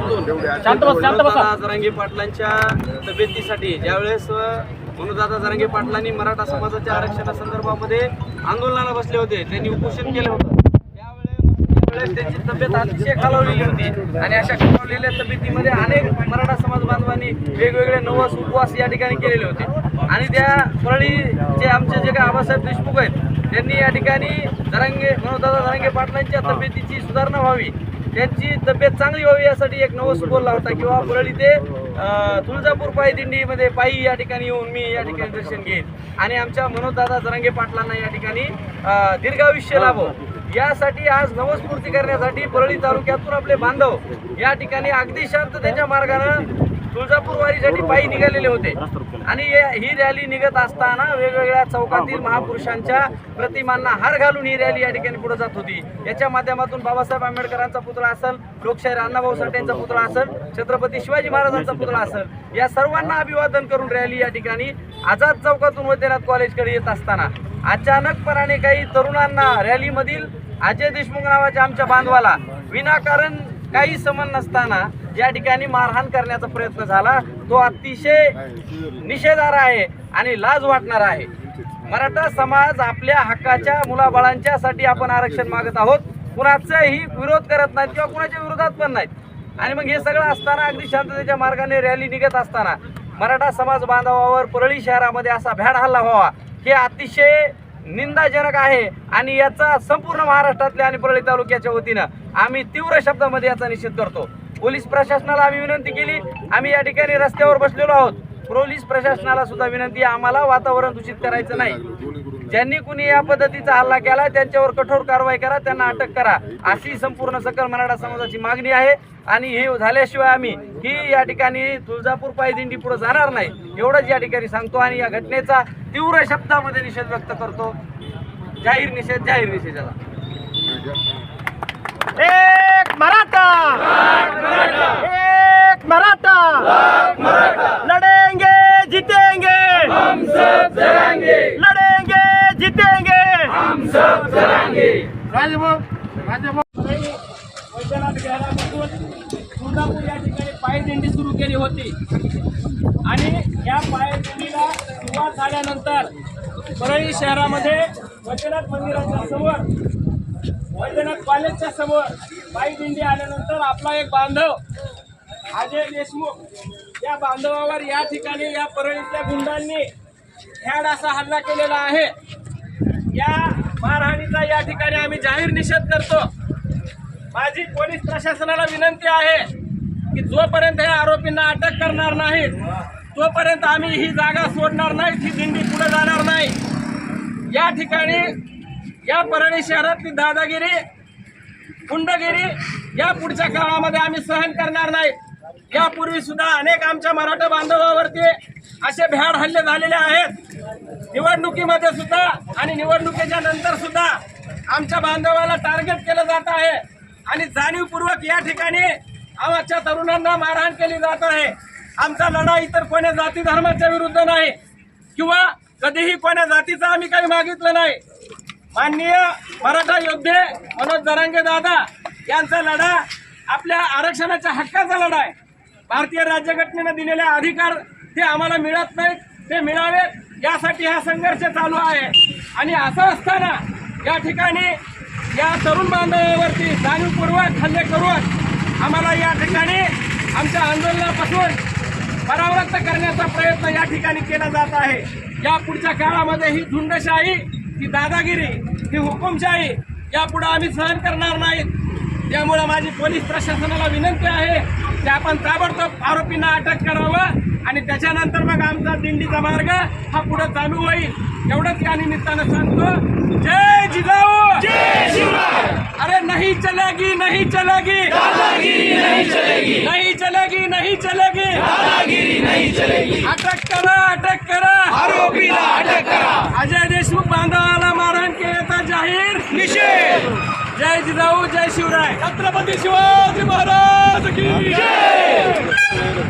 बसा. मनोजदादा जरांगे पाटलांच्या तब्येतीसाठी ज्यावेळेस मनोदादा जरांगे पाटलांनी मराठा समाजाच्या आरक्षणासंदर्भामध्ये आंदोलनाला बसले होते त्यांनी उपोषण केलं होतं. त्यावेळेस त्यावेळेस त्यांची तब्येत अतिशय खालावलेली होती आणि अशा खालावलेल्या तब्येतीमध्ये अनेक मराठा समाज बांधवांनी वेगवेगळे नवस उपवास या ठिकाणी केलेले होते. आणि त्या परळी जे आमचे जे काही आबासाहेब देशमुख आहेत त्यांनी या ठिकाणी जरांगे मनोदादा जरांगे पाटलांच्या तब्येतीची सुधारणा व्हावी. त्यांची तब्येत चांगली व्हावी यासाठी एक नवस बोलला होता किंवा परळी ते तुळजापूर पायी दिंडीमध्ये पायी या ठिकाणी येऊन मी या ठिकाणी दर्शन घेईन. आणि आमच्या मनोजदादा जरांगे पाटलांना या ठिकाणी दीर्घायुष्य लाभो. यासाठी आज नवस्फूर्ती करण्यासाठी परळी तालुक्यातून आपले बांधव या ठिकाणी अगदी शांततेच्या मार्गानं तुळजापूर वारीसाठी पायी निघालेले होते. आणि हे- ही रॅली निघत असताना वेगवेगळ्या चौकातील महापुरुषांच्या प्रतिमांना हार घालून ही रॅली या ठिकाणी पुढे जात होती. याच्या माध्यमातून बाबासाहेब आंबेडकरांचा पुतळा असेल लोकशाहीर अण्णाभाऊ साठेंचा पुतळा असेल छत्रपती शिवाजी महाराजांचा पुतळा असेल. या सर्वांना अभिवादन करून रॅली या ठिकाणी आझाद चौकातून वैद्यनाथ कॉलेजकडे येत असताना अचानकपणाने काही तरुणांना रॅलीमधील अजय देशमुख नावाच्या आमच्या बांधवाला विनाकारण काही समन नसताना ज्या ठिकाणी मारहाण करण्याचा प्रयत्न झाला तो अतिशय निषेधार आहे आणि लाज वाटणार आहे. मराठा समाज आपल्या हक्काच्या मुलाबाळांच्या साठी आपण आरक्षण मागत आहोत. कुणाचाही विरोध करत नाहीत किंवा कुणाच्या विरोधात पण नाहीत. आणि मग हे सगळं असताना अगदी शांततेच्या मार्गाने रॅली निघत असताना मराठा समाज बांधवावर परळी शहरामध्ये असा भ्याड हल्ला व्हावा हे अतिशय निंदाजनक आहे आणि याचा संपूर्ण महाराष्ट्रातल्या आणि परळी तालुक्याच्या वतीनं आम्ही तीव्र शब्दामध्ये याचा निषेध करतो. पोलीस प्रशासनाला आम्ही विनंती केली. आम्ही या ठिकाणी रस्त्यावर बसलेलो आहोत. पोलीस प्रशासनाला सुद्धा विनंती आम्हाला वातावरण दूषित करायचं नाही. ज्यांनी कुणी या पद्धतीचा हल्ला केला त्यांच्यावर कठोर कारवाई करा त्यांना अटक करा. अशी संपूर्ण सकल मराठा समाजाची मागणी आहे. आणि हे झाल्याशिवाय आम्ही ही या ठिकाणी तुळजापूर पायदिंडी पुढे जाणार नाही. एवढंच या ठिकाणी सांगतो आणि या घटनेचा तीव्र शब्दामध्ये निषेध व्यक्त करतो. जाहीर निषेध जाहीर निषेधाला एक मराठा एक मराठा लड़ेंगे जीतेंगे हम सब जरांगे लड़ेंगे जीतेंगे हम सब जरांगे राजभाऊ राजभाऊ वैद्यनाथ विहारापासून तुळजापूर या ठिकाणी पायदिंडी सुरू केली होती आणि या पायदिंडीला सुरुवात झाल्यानंतर परळी शहरामध्ये वैद्यनाथ मंदिराच्या समोर वैद्यनाथ कॉलेजच्या समोर पायदिंडी आल्यानंतर आपला एक बांधव अजय देशमुख या बांधवावर या ठिकाणी या परळीतल्या गुंडांनी ह्याड असा हल्ला केलेला आहे. या मारहाणीचा या ठिकाणी आम्ही जाहीर निषेध करतो. माझी पोलीस प्रशासनाला विनंती आहे की जोपर्यंत या आरोपींना अटक करणार नाहीत तोपर्यंत आम्ही ही जागा सोडणार नाही ही दिंडी पुढे जाणार नाही. या ठिकाणी या परळी शहरातली दादागिरी गुंडगिरी या पुढच्या काळामध्ये आम्ही सहन करणार नाही यापूर्वी सुद्धा अनेक आमच्या मराठा बांधवावरती असे भ्याड हल्ले झालेले आहेत. निवडणुकीमध्ये सुद्धा आणि निवडणुकीच्या नंतर सुद्धा आमच्या बांधवाला टार्गेट केलं जात आहे. आणि जाणीवपूर्वक या ठिकाणी आमच्या तरुणांना मारहाण केली जात आहे. आमचा लढा इतर कोण्या जाती धर्माच्या विरुद्ध नाही. किंवा कधीही कोण्या जातीचं आम्ही काही मागितलं नाही. माननीय मराठा योद्धे मनोज दरांगे दादा यांचा लढा आपल्या आरक्षणाच्या हक्काचा लढा आहे. भारतीय राज्यघटनेनं दिलेले अधिकार ते आम्हाला मिळत नाहीत ते मिळावेत. यासाठी हा संघर्ष चालू आहे. आणि असं असताना या ठिकाणी या तरुण बांधवावरती जाणीवपूर्वक हल्ले करून आम्हाला या ठिकाणी आमच्या आंदोलनापासून परावृत्त करण्याचा प्रयत्न या ठिकाणी केला जात आहे. या पुढच्या काळामध्ये ही झुंडशाही ही दादागिरी ही हुकुमशाही यापुढे आम्ही सहन करणार नाहीत. त्यामुळे माझी पोलीस प्रशासनाला विनंती आहे की आपण ताबडतोब आरोपींना अटक करावं. आणि त्याच्यानंतर मग आमचा दिंडीचा मार्ग हा पुढे चालू होईल. एवढंच या निमित्तानं सांगतो. जय जिजाऊ! जय शिवराय! अरे नहीं चलेगी नहीं चलेगी! दादागिरी नहीं चलेगी! नहीं चलेगी नहीं चलेगी! दादागिरी नहीं चलेगी! अटक करा अटक करा! आरोपीला अटक करा! अजय देशमुख बांधवाला मारहाण केल्याचा जाहीर निषेध! जय जिजाऊ जय शिवराय! छत्रपती शिवाजी महाराज की जय!